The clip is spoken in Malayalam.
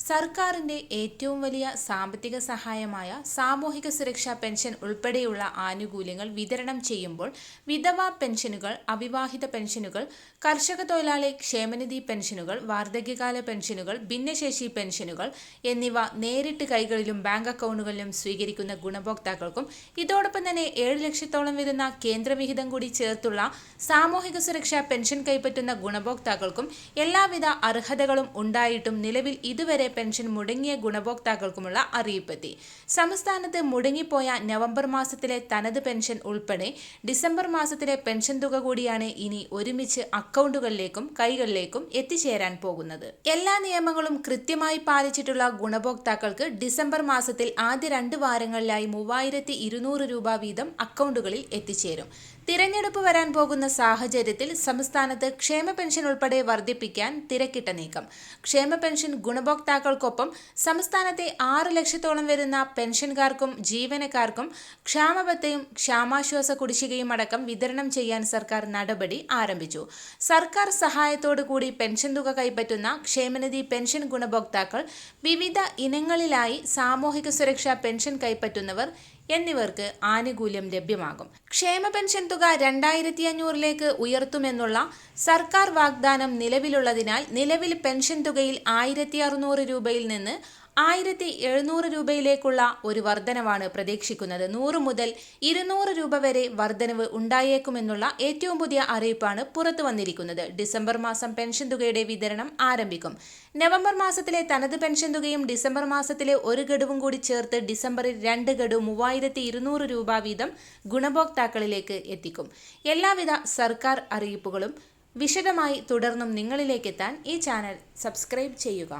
സർക്കാരിന്റെ ഏറ്റവും വലിയ സാമ്പത്തിക സഹായമായ സാമൂഹിക സുരക്ഷാ പെൻഷൻ ഉൾപ്പെടെയുള്ള ആനുകൂല്യങ്ങൾ വിതരണം ചെയ്യുമ്പോൾ വിധവാ പെൻഷനുകൾ അവിവാഹിത പെൻഷനുകൾ കർഷക തൊഴിലാളി ക്ഷേമനിധി പെൻഷനുകൾ വാർദ്ധക്യകാല പെൻഷനുകൾ ഭിന്നശേഷി പെൻഷനുകൾ എന്നിവ നേരിട്ട് കൈകളിലും ബാങ്ക് അക്കൗണ്ടുകളിലും സ്വീകരിക്കുന്ന ഗുണഭോക്താക്കൾക്കും ഇതോടൊപ്പം തന്നെ ഏഴ് ലക്ഷത്തോളം വരുന്ന കേന്ദ്രവിഹിതം കൂടി ചേർത്തുള്ള സാമൂഹിക സുരക്ഷാ പെൻഷൻ കൈപ്പറ്റുന്ന ഗുണഭോക്താക്കൾക്കും എല്ലാവിധ അർഹതകളും ഉണ്ടായിട്ടും നിലവിൽ ഇതുവരെ പെൻഷൻ മുടങ്ങിയ ഗുണഭോക്താക്കൾക്കുമുള്ള അറിയിപ്പെത്തി. സംസ്ഥാനത്ത് മുടങ്ങിപ്പോയ നവംബർ മാസത്തിലെ തനത് പെൻഷൻ ഉൾപ്പെടെ ഡിസംബർ മാസത്തിലെ പെൻഷൻ തുക കൂടിയാണ് ഇനി ഒരുമിച്ച് അക്കൗണ്ടുകളിലേക്കും കൈകളിലേക്കും എത്തിച്ചേരാൻ പോകുന്നത്. എല്ലാ നിയമങ്ങളും കൃത്യമായി പാലിച്ചിട്ടുള്ള ഗുണഭോക്താക്കൾക്ക് ഡിസംബർ മാസത്തിൽ ആദ്യ രണ്ട് വാരങ്ങളിലായി മൂവായിരത്തി ഇരുന്നൂറ് രൂപ വീതം അക്കൗണ്ടുകളിൽ എത്തിച്ചേരും. തിരഞ്ഞെടുപ്പ് വരാൻ പോകുന്ന സാഹചര്യത്തിൽ സംസ്ഥാനത്ത് ക്ഷേമ പെൻഷൻ ഉൾപ്പെടെ വർദ്ധിപ്പിക്കാൻ തിരക്കിട്ട നീക്കം. ക്ഷേമ പെൻഷൻ ഗുണഭോക്താക്കൾക്കൊപ്പം സംസ്ഥാനത്തെ ആറ് ലക്ഷത്തോളം വരുന്ന പെൻഷൻകാർക്കും ജീവനക്കാർക്കും ക്ഷാമബത്തയും ക്ഷാമാശ്വാസ കുടിശ്ശികയും അടക്കം വിതരണം ചെയ്യാൻ സർക്കാർ നടപടി ആരംഭിച്ചു. സർക്കാർ സഹായത്തോടു കൂടി പെൻഷൻ തുക കൈപ്പറ്റുന്ന ക്ഷേമനിധി പെൻഷൻ ഗുണഭോക്താക്കൾ വിവിധ ഇനങ്ങളിലായി സാമൂഹിക സുരക്ഷാ പെൻഷൻ കൈപ്പറ്റുന്നവർ എന്നിവർക്ക് ആനുകൂല്യം ലഭ്യമാകും. ക്ഷേമ പെൻഷൻ തുക രണ്ടായിരത്തി അഞ്ഞൂറിലേക്ക് ഉയർത്തുമെന്നുള്ള സർക്കാർ വാഗ്ദാനം നിലവിലുള്ളതിനാൽ നിലവിൽ പെൻഷൻ തുകയിൽ ആയിരത്തി അറുന്നൂറ് രൂപയിൽ നിന്ന് ആയിരത്തി എഴുന്നൂറ് രൂപയിലേക്കുള്ള ഒരു വർധനവാണ് പ്രതീക്ഷിക്കുന്നത്. നൂറ് മുതൽ ഇരുന്നൂറ് രൂപ വരെ വർധനവ് ഉണ്ടായേക്കുമെന്നുള്ള ഏറ്റവും പുതിയ അറിയിപ്പാണ് പുറത്തു വന്നിരിക്കുന്നത്. ഡിസംബർ മാസം പെൻഷൻ തുകയുടെ വിതരണം ആരംഭിക്കും. നവംബർ മാസത്തിലെ തനത് പെൻഷൻ തുകയും ഡിസംബർ മാസത്തിലെ ഒരു ഗഡുവും കൂടി ചേർത്ത് ഡിസംബറിൽ രണ്ട് ഗഡു മൂവായിരത്തി ഇരുന്നൂറ് രൂപ വീതം ഗുണഭോക്താക്കളിലേക്ക് എത്തിക്കും. എല്ലാവിധ സർക്കാർ അറിയിപ്പുകളും വിശദമായി തുടർന്നും നിങ്ങളിലേക്കെത്താൻ ഈ ചാനൽ സബ്സ്ക്രൈബ് ചെയ്യുക.